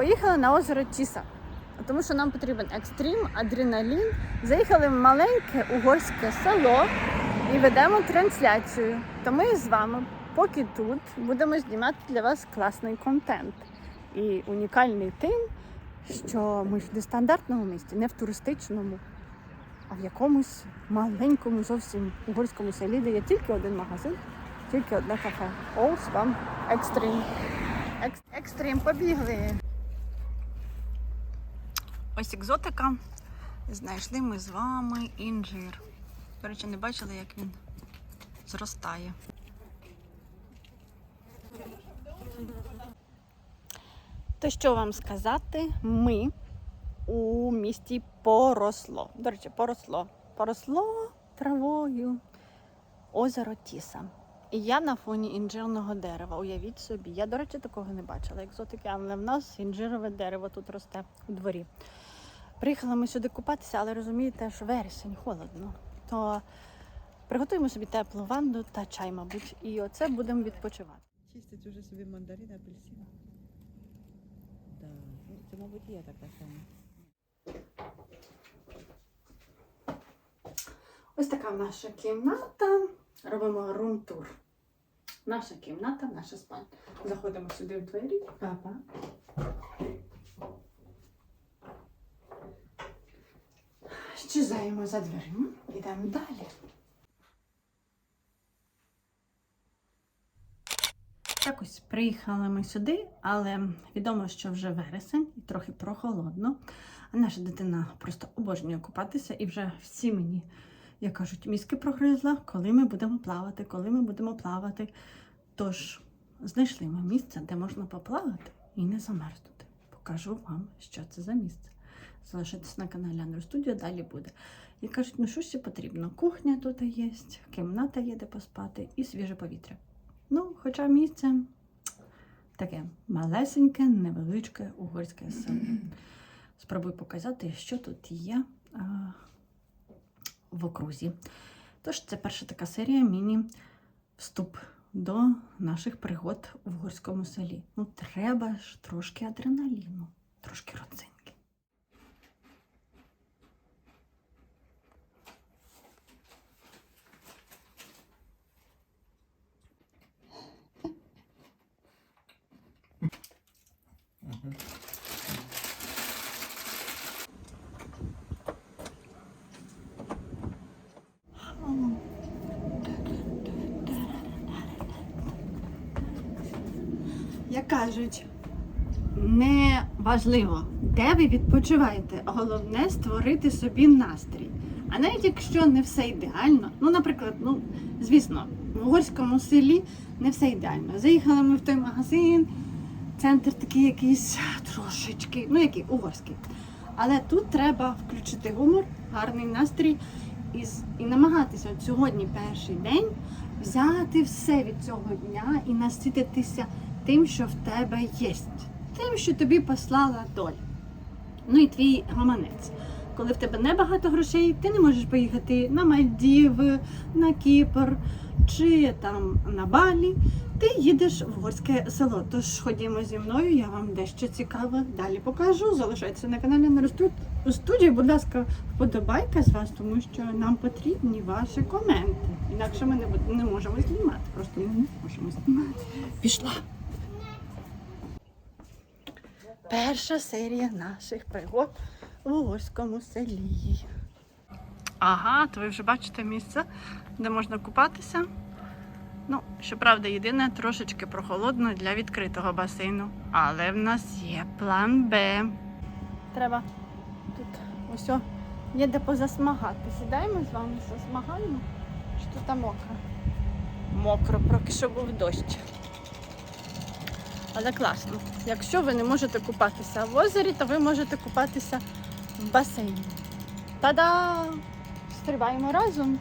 Поїхали на озеро Тіса, тому що нам потрібен екстрім, адреналін. Заїхали в маленьке угорське село і ведемо трансляцію. То ми з вами, поки тут, будемо знімати для вас класний контент. І унікальний тим, що ми ж в нестандартному місті, не в туристичному, а в якомусь маленькому зовсім угорському селі, де є тільки один магазин, тільки одне кафе. Ось вам екстрім. Екстрім, побігли. Ось екзотика. Знайшли ми з вами інжир. До речі, не бачили, як він зростає. То що вам сказати? Ми у місті поросло. До речі, поросло. Поросло травою озеро Тіса. І я на фоні інжирного дерева. Уявіть собі. Я, до речі, такого не бачила. Екзотики, але в нас інжирове дерево тут росте у дворі. Приїхали ми сюди купатися, але розумієте, що вересень холодно. То приготуємо собі теплу ванну та чай, мабуть, і оце будемо відпочивати. Чистить уже собі мандарин, апельсин. Да. Ну, це, мабуть, я така сама. Ось така наша кімната. Робимо рум-тур. Наша кімната, наша спальня. Заходимо сюди в двері. Папа. Щезаємо за дверима. Йдемо далі. Так ось приїхали ми сюди, але відомо, що вже вересень і трохи прохолодно. А наша дитина просто обожнює купатися і вже всі мені, як кажуть, мізки прогризла, коли ми будемо плавати, коли ми будемо плавати. Тож знайшли ми місце, де можна поплавати і не замерзнути. Покажу вам, що це за місце. Залишайтесь на каналі Андро Студіо, далі буде. І кажуть, ну що ще потрібно? Кухня тут є, кімната є де поспати і свіже повітря. Ну, хоча місце таке малесеньке, невеличке угорське село. Спробую показати, що тут є а, в окрузі. Тож, це перша така серія міні-вступ до наших пригод в угорському селі. Ну, треба ж трошки адреналіну, трошки родзинки. Як кажуть, не важливо, де ви відпочиваєте. Головне створити собі настрій. А навіть якщо не все ідеально, ну, наприклад, ну, звісно, в угорському селі не все ідеально. Заїхали ми в той магазин, центр такий якийсь трошечки, ну який угорський. Але тут треба включити гумор, гарний настрій і, і намагатися от сьогодні перший день взяти все від цього дня і насититися тим, що в тебе є, тим, що тобі послала доля. Ну і твій гаманець. Коли в тебе небагато грошей, ти не можеш поїхати на Мальдіви, на Кіпр чи там на Балі. Ти їдеш в горське село. Тож ходімо зі мною, я вам дещо цікаве далі покажу. Залишайтеся на каналі на студії. Будь ласка, вподобайка з вас, тому що нам потрібні ваші коменти. Інакше ми не, не можемо знімати. Просто ми не можемо знімати. Пішла. Перша серія наших пригод в угорському селі. Ага, то ви вже бачите місце, де можна купатися. Ну, щоправда, єдине трошечки прохолодно для відкритого басейну. Але в нас є план Б. Треба тут ось є де позасмагати. Сідаємо з вами, засмагаємо. Тут там мокро? Мокро, поки що був дощ. Але класно. Якщо ви не можете купатися в озері, то ви можете купатися в басейні. Та-да! Стрибаємо разом.